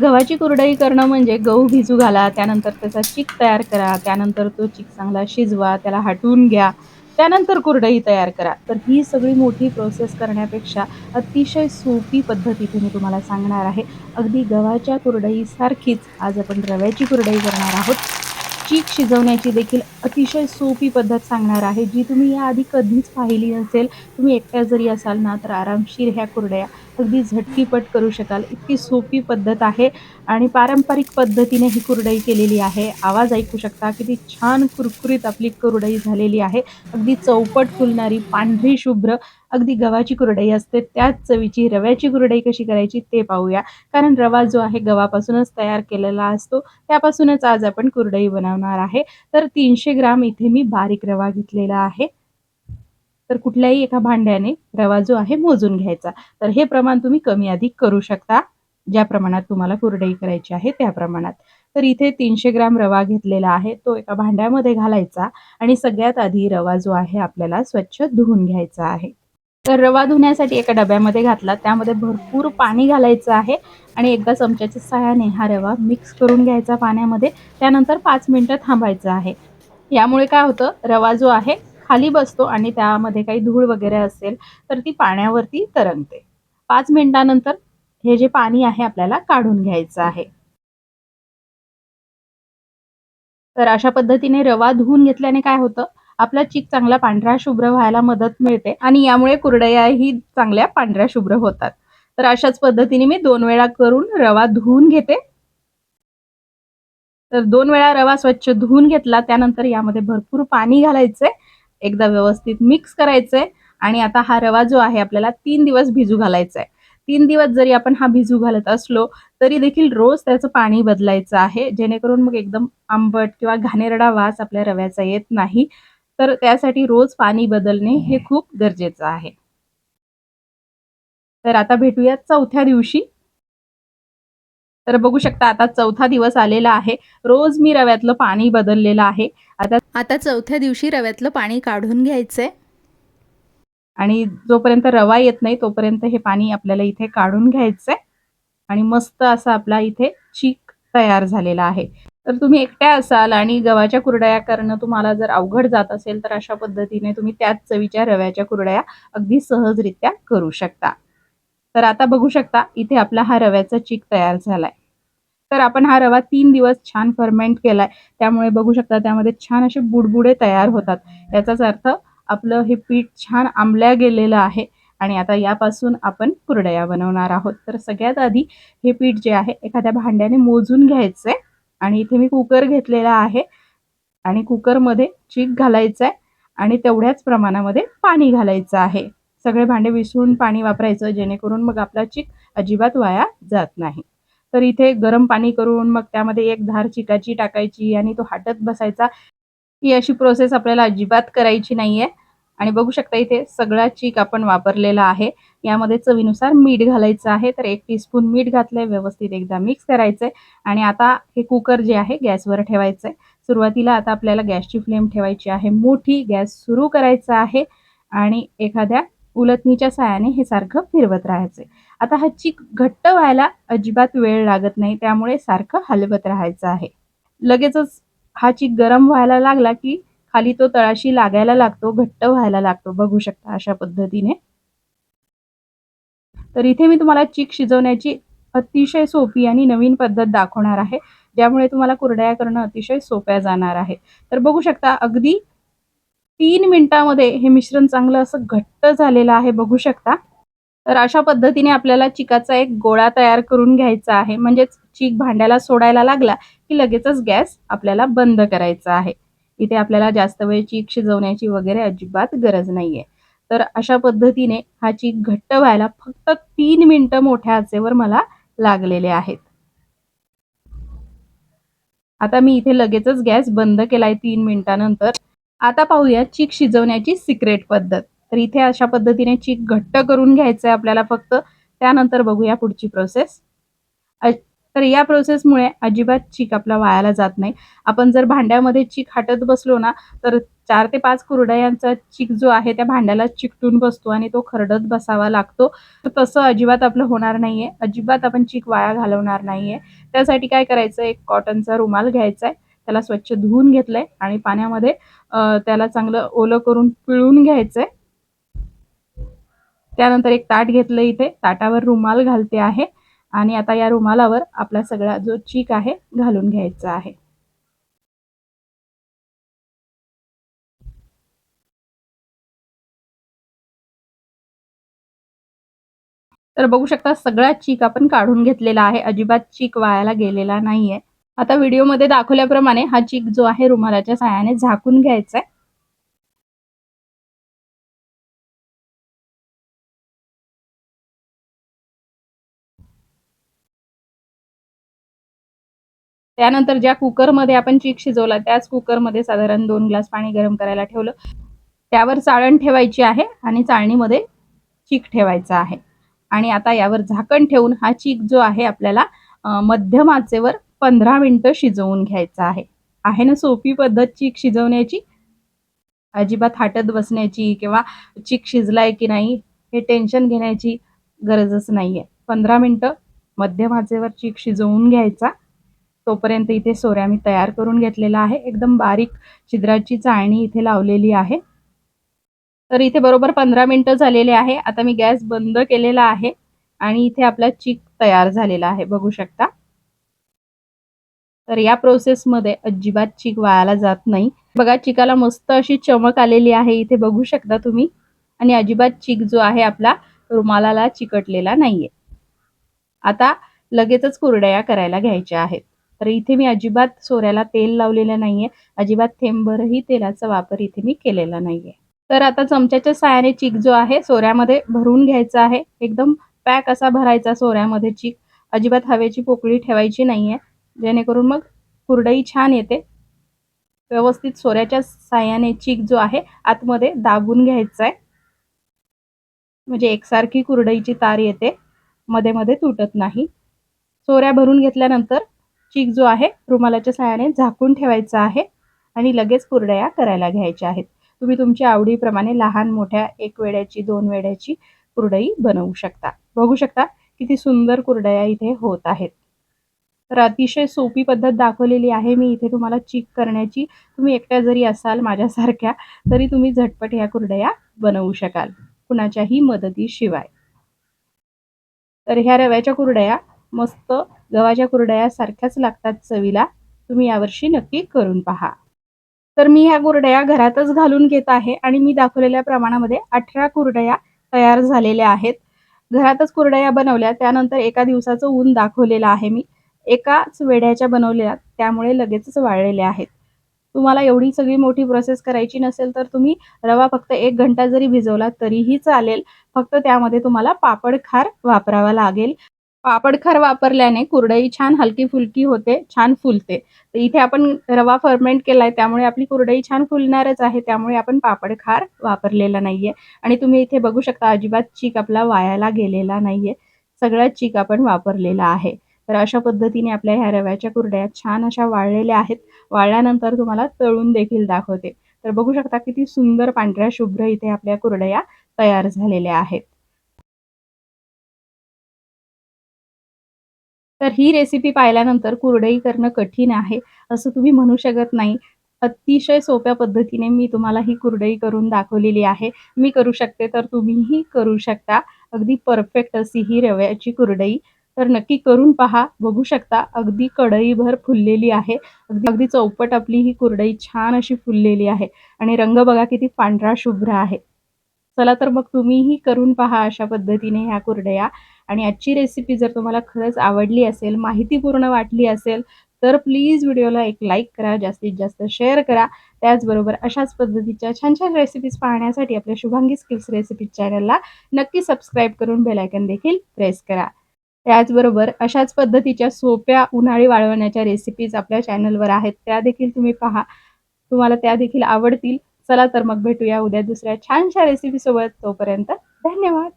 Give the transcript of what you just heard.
गव्हाची कुरडई करणं म्हणजे गहू भिजू घाला त्यानंतर त्याचा चिक तयार करा त्यानंतर तो चिक चांगला शिजवा त्याला हटवून घ्या त्यानंतर कुरडई तयार करा. तर ही सगळी मोठी प्रोसेस करण्यापेक्षा अतिशय सोपी पद्धत इथे मी तुम्हाला सांगणार आहे. अगदी गव्हाच्या कुरडईसारखीच आज आपण रव्याची कुरडई करणार आहोत. चीक शिजवण्याची देखील अतिशय सोपी पद्धत सांगणार आहे जी तुम्ही याआधी कधीच पाहिली नसेल. तुम्ही एकट्या जरी असाल ना तर आरामशीर ह्या कुरड्या अगदी झटकीपट करू शकाल. इतकी सोपी पद्धत आहे आणि पारंपरिक पद्धतीने ही कुरडई केलेली आहे. आवाज ऐकू शकता किती छान कुरकुरीत आपली कुरडई झालेली आहे. अगदी चौपट फुलणारी पांढरी शुभ्र अगदी गव्हाची कुरडई असते. त्याच चवीची रव्याची कुरडई कशी करायची ते पाहूया. कारण रवा जो आहे गव्हापासूनच तयार केलेला असतो. त्यापासूनच आज आपण कुरडई बनवणार आहे. तर तीनशे ग्राम इथे मी बारीक रवा घेतलेला आहे. तर कुठल्याही एका भांड्याने रवा जो आहे मोजून घ्यायचा. तर हे प्रमाण तुम्ही कमी अधिक करू शकता. ज्या प्रमाणात तुम्हाला कुरडई करायची आहे त्या प्रमाणात. तर इथे तीनशे ग्राम रवा घेतलेला आहे. तो एका भांड्यामध्ये घालायचा आणि सगळ्यात आधी रवा जो आहे आपल्याला स्वच्छ धुवून घ्यायचा आहे. तर रवा धुण्यासाठी एका डब्यामध्ये घातला. त्यामध्ये भरपूर पाणी घालायचं आहे आणि एकदा चमच्याच्या सहाय्याने हा रवा मिक्स करून घ्यायचा पाण्यामध्ये. त्यानंतर पाच मिनटं थांबायचं आहे. यामुळे काय होतं? रवा जो आहे खाली बसतो आणि त्यामध्ये काही धूळ वगैरे असेल तर ती पाण्यावरती तरंगते. पाच मिनिटानंतर हे जे पाणी आहे आपल्याला काढून घ्यायचं आहे. तर अशा पद्धतीने रवा धुवून घेतल्याने काय होतं? आपला चीक चांगला पांढरा शुभ्र व्हायला मदत मिळते आणि यामुळे कुरडयाही चांगल्या पांढऱ्या शुभ्र होतात. तर अशाच पद्धतीने मी दोन वेळा करून रवा धुवून घेते. तर दोन वेळा रवा स्वच्छ धुवून घेतला त्यानंतर यामध्ये भरपूर पाणी घालायचंय. एकदा व्यवस्थित मिक्स करायचंय. आणि आता हा रवा जो आहे आपल्याला तीन दिवस भिजू घालायचा आहे तीन दिवस जरी आपण हा भिजू घालत असलो तरी देखील रोज त्याचं पाणी बदलायचं आहे. जेणेकरून मग एकदम आंबट किंवा घाणेरडा वास आपल्या रव्याचा येत नाही. तर त्यासाठी रोज पाणी बदलणे हे खूप गरजेचं आहे. तर आता भेटूयात चौथ्या दिवशी. तर बघू शकता आता चौथा दिवस आलेला आहे. रोज मी रव्यातलं पाणी बदललेलं आहे. आता आता चौथ्या दिवशी रव्यातलं पाणी काढून घ्यायचंय आणि जोपर्यंत रवा येत नाही तोपर्यंत हे पाणी आपल्याला इथे काढून घ्यायचंय आणि मस्त असा आपला इथे चीक तयार झालेला आहे. तर तुम्ही एकट्या असाल आणि गव्हाच्या कुरडया करणं तुम्हाला जर अवघड जात असेल तर अशा पद्धतीने तुम्ही त्याच चवीच्या रव्याच्या कुरडया अगदी सहजरित्या करू शकता. तर आता बघू शकता इथे आपला हा रव्याचा चीक तयार झालाय. तर आपण हा रवा तीन दिवस छान फर्मेंट केलाय. त्यामुळे बघू शकता त्यामध्ये छान असे बुडबुडे तयार होतात. याचाच अर्थ आपलं हे पीठ छान आंबल्या गेलेलं आहे आणि आता यापासून आपण कुरडया बनवणार आहोत. तर सगळ्यात आधी हे पीठ जे आहे एखाद्या भांड्याने मोजून घ्यायचंय आणि इथे मी कुकर घेतलेला आहे आणि कुकरमध्ये चीक घालायचं आहे आणि तेवढ्याच प्रमाणामध्ये पाणी घालायचं आहे. सगळे भांडे विसरून पाणी वापरायचं जेणेकरून मग आपला चीक अजिबात वाया जात नाही. तर इथे गरम पाणी करून मग त्यामध्ये एक धार चिकाची टाकायची आणि तो हाटत बसायचा. ही अशी प्रोसेस आपल्याला अजिबात करायची नाहीये. आणि बघू शकता इथे सगळा चीक आपण वापरलेला आहे. यामध्ये चवीनुसार मीठ घालायचं आहे. तर एक टीस्पून मीठ घातलंय. व्यवस्थित एकदा मिक्स करायचंय. आणि आता हे कुकर जे आहे गॅसवर ठेवायचंय. सुरुवातीला आता आपल्याला गॅसची फ्लेम ठेवायची आहे. मोठी गॅस सुरू करायचा आहे. आणि एखाद्या उलटणीच्या साहाय्याने हे सारखं फिरवत राहायचे. आता हा चीक घट्ट व्हायला अजिबात वेळ लागत नाही त्यामुळे सारखं हलवत राहायचं आहे. लगेचच हा चीक गरम व्हायला लागला की खाली तो तळाशी लागायला लागतो घट्ट व्हायला लागतो. बघू शकता अशा पद्धतीने. तर इथे मी तुम्हाला चीक शिजवण्याची अतिशय सोपी आणि नवीन पद्धत दाखवणार आहे ज्यामुळे तुम्हाला कुरड्या करणं अतिशय सोप्या जाणार आहे. तर बघू शकता अगदी तीन मिनिटामध्ये हे मिश्रण चांगलं असं घट्ट झालेलं आहे बघू शकता. तर अशा पद्धतीने आपल्याला चिकाचा एक गोळा तयार करून घ्यायचा आहे. म्हणजेच चीक भांड्याला सोडायला लागला की लगेचच गॅस आपल्याला बंद करायचा आहे. इथे आपल्याला जास्त वेळ चीक शिजवण्याची वगैरे अजिबात गरज नाहीये. तर अशा पद्धतीने हा चीक घट्ट व्हायला फक्त तीन मिनिटं मोठ्या आचेवर मला लागलेले आहेत. आता मी इथे लगेचच गॅस बंद केलाय तीन मिनिटानंतर. आता पाहूया चीक शिजवण्याची सिक्रेट पद्धत. तर इथे अशा पद्धतीने चीक घट्ट करून घ्यायचं आहे आपल्याला फक्त. त्यानंतर बघूया पुढची प्रोसेस तर या प्रोसेसमुळे अजिबात चीक आपला वायाला जात नाही. आपण जर भांड्यामध्ये चीक हाटत बसलो ना तर चार ते पाच कुरडयांचा चीक जो आहे त्या भांड्याला चिकटून बसतो आणि तो खरडत बसावा लागतो. तर तसं अजिबात आपलं होणार नाहीये. अजिबात आपण चीक वाया घालवणार नाहीये. त्यासाठी काय करायचं? एक कॉटनचा रुमाल घ्यायचा आहे त्याला स्वच्छ धुवून घेतलंय आणि पाण्यामध्ये त्याला चांगलं ओलं करून पिळून घ्यायचंय. त्यानंतर एक ताट घेतलं इथे. ताटावर रुमाल घालते आहे आणि आता या रुमालावर आपला सगळा जो चीक आहे घालून घ्यायचा आहे. तर बघू शकता सगळा चीक आपण काढून घेतलेला आहे. अजिबात चीक वायाला गेलेला नाहीये. आता व्हिडिओमध्ये दाखवल्याप्रमाणे हा चीक जो आहे रुमालाच्या सहाय्याने झाकून घ्यायचा आहे. त्यानंतर ज्या कुकरमध्ये आपण चीक शिजवला त्याच कुकरमध्ये साधारण दोन ग्लास पाणी गरम करायला ठेवलं. त्यावर चाळण ठेवायची आहे आणि चाळणीमध्ये चीक ठेवायचा आहे. आणि आता यावर झाकण ठेवून हा चीक जो आहे आपल्याला मध्यम आचेवर पंधरा मिनटं शिजवून घ्यायचं आहे. आहे ना सोपी पद्धत चीक शिजवण्याची? अजिबात हाटत बसण्याची किंवा चीक शिजलाय की नाही हे टेन्शन घेण्याची गरजच नाहीये. पंधरा मिनटं मध्यम आचेवर चीक शिजवून घ्यायचा. तोपर्यंत इथे सोऱ्या मी तयार करून घेतलेला आहे. एकदम बारीक छिद्राची चाळणी इथे लावलेली आहे. तर इथे बरोबर पंधरा मिनटं झालेले आहे. आता मी गॅस बंद केलेला आहे आणि इथे आपला चीक तयार झालेला आहे. बघू शकता. तर या प्रोसेसमध्ये अजिबात चीक वायाला जात नाही. बघा चिकाला मस्त अशी चमक आलेली आहे. इथे बघू शकता तुम्ही. आणि अजिबात चीक जो आहे आपला रुमालाला चिकटलेला नाहीये. आता लगेचच कुरडया करायला घ्यायच्या आहेत. तर इथे मी अजिबात सोऱ्याला तेल लावलेलं नाहीये. अजिबात थेंबभरही तेलाचा वापर इथे मी केलेला नाहीये. तर आता चमच्याच्या साहाय्याने चीक जो आहे सोऱ्यामध्ये भरून घ्यायचा आहे. एकदम पॅक असा भरायचा सोऱ्यामध्ये चीक. अजिबात हवेची पोकळी ठेवायची नाहीये. जेणेकरून मग कुरडई छान येते. व्यवस्थित सोऱ्याच्या साह्याने चीक जो आहे आतमध्ये दाबून घ्यायचा आहे म्हणजे एकसारखी कुरडईची तार येते. मध्ये मध्ये तुटत नाही. सोऱ्या भरून घेतल्यानंतर चीक जो आहे रुमालाच्या साह्याने झाकून ठेवायचा आहे आणि लगेच कुरडया करायला घ्यायच्या आहेत. तुम्ही तुमच्या आवडीप्रमाणे लहान मोठ्या एक वेड्याची दोन वेड्याची कुरडई बनवू शकता. बघू शकता किती सुंदर कुरडया इथे होत आहेत. तर अतिशय सोपी पद्धत दाखवलेली आहे मी इथे तुम्हाला चीक करण्याची. तुम्ही एकट्या जरी असाल माझ्यासारख्या तरी तुम्ही झटपट ह्या कुरडया बनवू शकाल. कुणाच्याही मदतीशिवाय. तर ह्या रव्याच्या कुरडया मस्त गव्हाच्या कुरडया सारख्याच लागतात चवीला. तुम्ही यावर्षी नक्की करून पहा. तर मी ह्या कुरडया घरातच घालून घेत आहे आणि मी दाखवलेल्या प्रमाणामध्ये अठरा कुरडया तयार झालेल्या आहेत. घरातच कुरडया बनवल्या. त्यानंतर एका दिवसाचं ऊन दाखवलेलं आहे मी. एकाच वेड्याच्या बनवलेल्या त्यामुळे लगेचच वाळलेल्या आहेत. तुम्हाला एवढी सगळी मोठी प्रोसेस करायची नसेल तर तुम्ही रवा फक्त एक घंटा जरी भिजवला तरीही चालेल. फक्त त्यामध्ये तुम्हाला पापड खार वापरावा लागेल. पापड खार वापरल्याने कुरडई छान हलकी फुलकी होते छान फुलते. तर इथे आपण रवा फर्मेंट केलाय त्यामुळे आपली कुरडई छान फुलणारच आहे त्यामुळे आपण पापड खार वापरलेला नाहीये. आणि तुम्ही इथे बघू शकता अजिबात चीक आपला वायाला गेलेला नाहीये. सगळा चीक आपण वापरलेला आहे. तर अशा पद्धतीने आपल्या ह्या रव्याच्या कुरड्या छान अशा वाळलेल्या आहेत. वाळल्यानंतर तुम्हाला तळून देखील दाखवते. तर बघू शकता किती सुंदर पांढऱ्या शुभ्र इथे आपल्या कुरडया तयार झालेल्या आहेत. तर ही रेसिपी पाहिल्यानंतर कुरडई करणं कठीण आहे. असं तुम्ही म्हणू शकत नाही. अतिशय सोप्या पद्धतीने मी तुम्हाला ही कुरडई करून दाखवलेली आहे. मी करू शकते तर तुम्हीही करू शकता. अगदी परफेक्ट अशी ही रव्याची कुरडई तर नक्की करून पहा. बघू शकता अगदी कढईभर फुललेली आहे. अगदी अगदी चौपट आपली ही कुरडई छान अशी फुललेली आहे. आणि रंग बघा किती पांढरा शुभ्र आहे. चला तर मग तुम्हीही करून पहा अशा पद्धतीने ह्या कुरडया. आणि आजची रेसिपी जर तुम्हाला खरंच आवडली असेल माहितीपूर्ण वाटली असेल तर प्लीज व्हिडिओला एक लाईक करा जास्तीत जास्त शेअर करा. त्याचबरोबर अशाच पद्धतीच्या छान छान रेसिपीज पाहण्यासाठी आपल्या शुभांगी स्किल्स रेसिपी चॅनलला नक्की सबस्क्राईब करून बेलायकन देखील प्रेस करा. त्याचबरोबर अशाच पद्धतीच्या सोप्या उन्हाळी वाळवण्याच्या रेसिपीज आपल्या चॅनलवर आहेत. त्या देखील तुम्ही पहा. तुम्हाला त्या देखील आवडतील. चला तर मग भेटूया उद्या दुसऱ्या छानशा रेसिपीसोबत तोपर्यंत धन्यवाद.